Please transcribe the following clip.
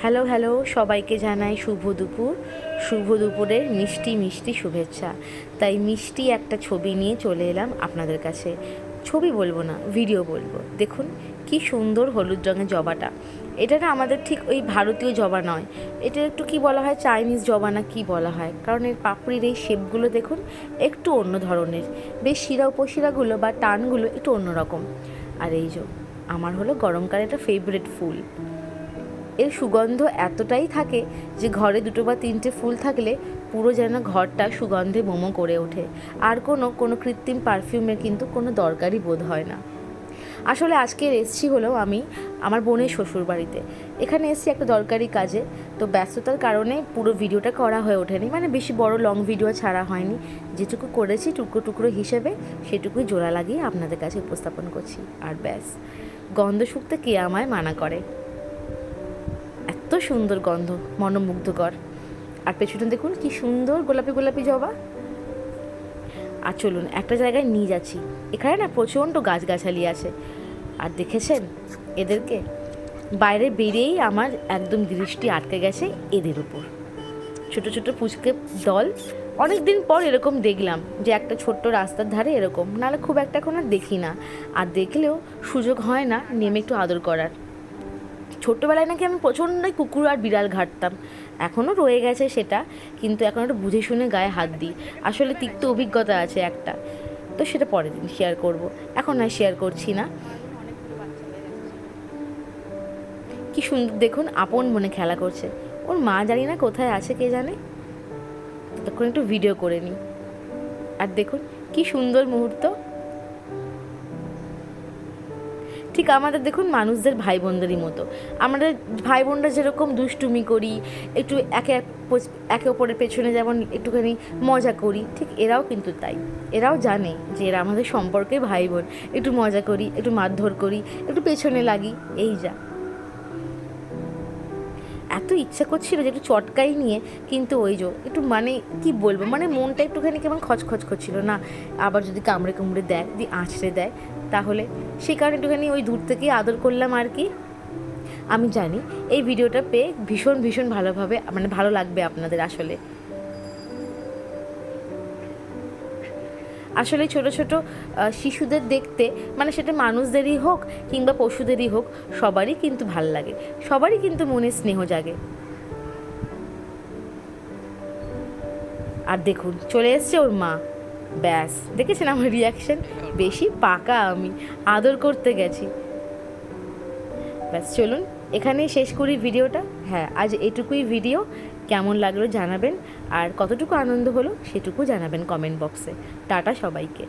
Hello hello, সবাইকে জানাই শুভ দুপুর। শুভ দুপুরের মিষ্টি মিষ্টি শুভেচ্ছা। তাই মিষ্টি একটা ছবি নিয়ে চলে এলাম আপনাদের কাছে। ছবি বলব না ভিডিও বলব। দেখুন, কি সুন্দর হলুদ রঙের জবাটা। এটা না আমাদের ঠিক ওই ভারতীয় জবা নয়। এটা একটু কি বলা হয় চাইনিজ জবা না কি বলা হয়? কারণ এর পাপড়ির এই শেপগুলো দেখুন, একটু অন্য ধরনের। বেশ শিরা উপশিরাগুলো বা টানগুলো একটু অন্যরকম। আর এই যে, আমার হলো গরমকালে একটা ফেভারিট ফুল। এর সুগন্ধ এতটাই থাকে যে ঘরে দুটো বা তিনটে ফুল থাকলে পুরো যেন ঘরটা সুগন্ধে মোমো করে ওঠে। আর কোনো কোনো কৃত্রিম পারফিউমের কিন্তু কোনো দরকারই বোধ হয় না। আসলে আজকে এসছি হলো আমি আমার বোনের শ্বশুর বাড়িতে এখানে এসছি একটা দরকারি কাজে। তো ব্যস্ততার কারণে পুরো ভিডিওটা করা হয়ে ওঠেনি। মানে বেশি বড় লং ভিডিও ছাড়া হয়নি। যেটুকু করেছি টুকরো টুকরো হিসেবে সেটুকুই জোড়া লাগিয়ে আপনাদের কাছে উপস্থাপন করছি। আর ব্যাস, গন্ধ শুকতে কে আমায় মানা করে? এত সুন্দর গন্ধ, মনোমুগ্ধকর। আর পেছনে দেখুন কি সুন্দর গোলাপি গোলাপি জবা। আর চলুন, একটা জায়গায় নিয়ে যাচ্ছি। এখানে না প্রচণ্ড গাছগাছালি আছে। আর দেখেছেন? এদেরকে বাইরে বেরিয়েই আমার একদম দৃষ্টি আটকে গেছে এদের উপর। ছোট ছোট পুচকে দল। অনেক দিন পর এরকম দেখলাম যে একটা ছোট্ট রাস্তার ধারে এরকম। নাহলে খুব একটা এখন আর দেখি না। আর দেখলেও সুযোগ হয় না নেমে একটু আদর করার। ছোট্টবেলায় নাকি আমি প্রচণ্ডই কুকুর আর বিড়াল ঘাটতাম। এখনও রয়ে গেছে সেটা, কিন্তু এখন একটু বুঝে শুনে গায়ে হাত দিই। আসলে তিক্ত অভিজ্ঞতা আছে একটা। তো সেটা পরের দিন শেয়ার করব। এখন আর শেয়ার করছি না। কি সুন্দর, দেখুন, আপন মনে খেলা করছে। ওর মা জানি না কোথায় আছে কে জানে? ততক্ষণ একটু ভিডিও করে নিই। আর দেখুন, কি সুন্দর মুহূর্ত। ঠিক আমাদের দেখুন মানুষদের ভাই বোনদেরই মতো। আমাদের ভাই বোনরা যেরকম দুষ্টুমি করি, একটু একে একে অপরের পেছনে যেমন একটুখানি মজা করি, ঠিক এরাও কিন্তু তাই। এরাও জানে যে এরা আমাদের সম্পর্কে ভাই বোন একটু মজা করি, একটু মারধর করি, একটু পেছনে লাগি, এই যা। এত ইচ্ছা করছিল যে একটু চটকাই নিয়ে, কিন্তু ওই যে একটু মানে কি বলব মানে মনটা একটুখানি কেমন খচখচ করছিল, না, আবার যদি কামড়ে কুমড়ে দেয়, যদি আঁচড়ে দেয়, তাহলে সেই কারণে একটুখানি ওই দূর থেকে আদর করলাম আর কি। আমি জানি এই ভিডিওটা পেয়ে ভীষণ ভীষণ ভালোভাবে মানে ভালো লাগবে আপনাদের আসলে। আসলে ছোট ছোট শিশুদের দেখতে মানে সেটা মানুষদেরই হোক কিংবা পশুদেরই হোক, সবারই কিন্তু ভালো লাগে। সবারই কিন্তু মনে স্নেহ জাগে। আর দেখুন, চলে এসছে ওর মা। ব্যাস, দেখেছেন আমার রিয়াকশন বেশি পাকা আমি, আদর করতে গেছি। ব্যাস, চলুন, এখানেই শেষ করি ভিডিওটা। হ্যাঁ আজ এটুকুই ভিডিও কেমন লাগল জানাবেন আর কতটুকু আনন্দ হলো সেটুকু জানাবেন কমেন্ট বক্সে টাটা সবাইকে।